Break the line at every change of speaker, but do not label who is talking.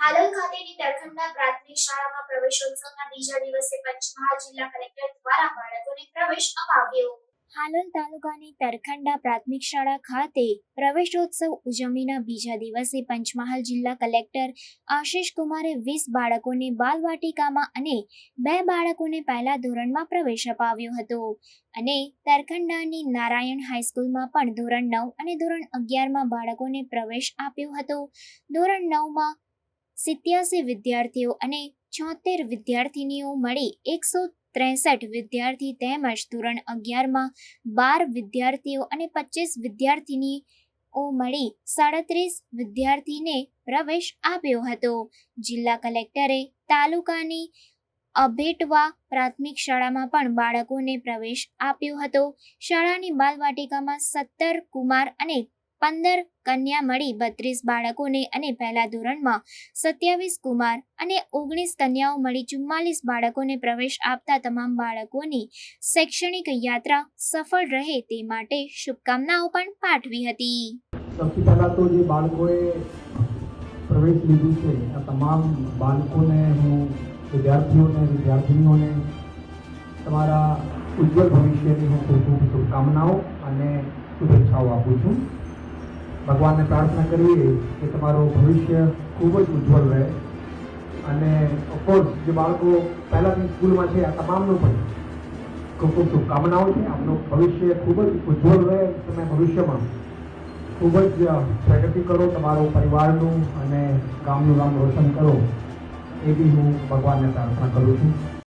હાલોલ ખાતેની તરખંડા પ્રાથમિક શાળામાં પ્રવેશોત્સવના બીજા દિવસે પંચમહાલ જિલ્લા કલેક્ટર દ્વારા બાળકોને પ્રવેશ અપાવ્યો. હાલોલ તાલુકાની તરખંડા પ્રાથમિક શાળા ખાતે પ્રવેશોત્સવ ઉજવણીના બીજા દિવસે પંચમહાલ જિલ્લા કલેક્ટર આશિષ કુમારે વીસ બાળકોને બાલવાટિકામાં અને બે બાળકોને પહેલા ધોરણમાં પ્રવેશ અપાવ્યો હતો. અને તરખંડાની નારાયણ હાઈસ્કૂલમાં પણ ધોરણ નવ અને ધોરણ અગિયારમાં બાળકોને પ્રવેશ આપ્યો હતો. ધોરણ નવમાં સિત્યાસી વિદ્યાર્થીઓ અને છોતેર વિદ્યાર્થીનીઓ મળી એકસો ત્રેસઠ વિદ્યાર્થી તેમજ ધોરણ અગિયારમાં બાર વિદ્યાર્થીઓ અને પચીસ વિદ્યાર્થીનીઓ મળી સાડત્રીસ વિદ્યાર્થીને પ્રવેશ આપ્યો હતો. જિલ્લા કલેક્ટરે તાલુકાની અભેટવા પ્રાથમિક શાળામાં પણ બાળકોને પ્રવેશ આપ્યો હતો. શાળાની બાલવાટિકામાં સત્તર કુમાર અને પંદર કન્યા મળી બત્રીસ બાળકોને અને પહેલા ધોરણમાં સત્યાવીસ કુમાર અને ઓગણીસ કન્યાઓ મળી ચુમ્માલીસ બાળકોને પ્રવેશ આપતા તમામ બાળકોની શૈક્ષણિક યાત્રા સફળ રહે તે માટે શુભકામનાઓ પણ પાઠવી હતી.
સૌથી પહેલાં તો જે બાળકોએ પ્રવેશ લીધું છે, આ તમામ બાળકોને હું, વિદ્યાર્થીઓને, વિદ્યાર્થીનીઓને, તમારા ઉજ્જવળ ભવિષ્યની હું ખૂબ ખૂબ શુભકામનાઓ અને શુભેચ્છાઓ આપું છું. ભગવાનને પ્રાર્થના કરીએ કે તમારું ભવિષ્ય ખૂબ જ ઉજ્જવળ રહે. અને ઓફકોર્સ જે બાળકો પહેલાંની સ્કૂલમાં છે, આ તમામનું પણ ખૂબ ખૂબ શુભકામનાઓ છે. આપનું ભવિષ્ય ખૂબ જ ઉજ્જવળ રહે તમે ભવિષ્યમાં. ખૂબ જ પ્રગતિ કરો તમારો પરિવારનું અને ગામનું નામ રોશન કરો. એ બી હું ભગવાનને પ્રાર્થના કરું છું.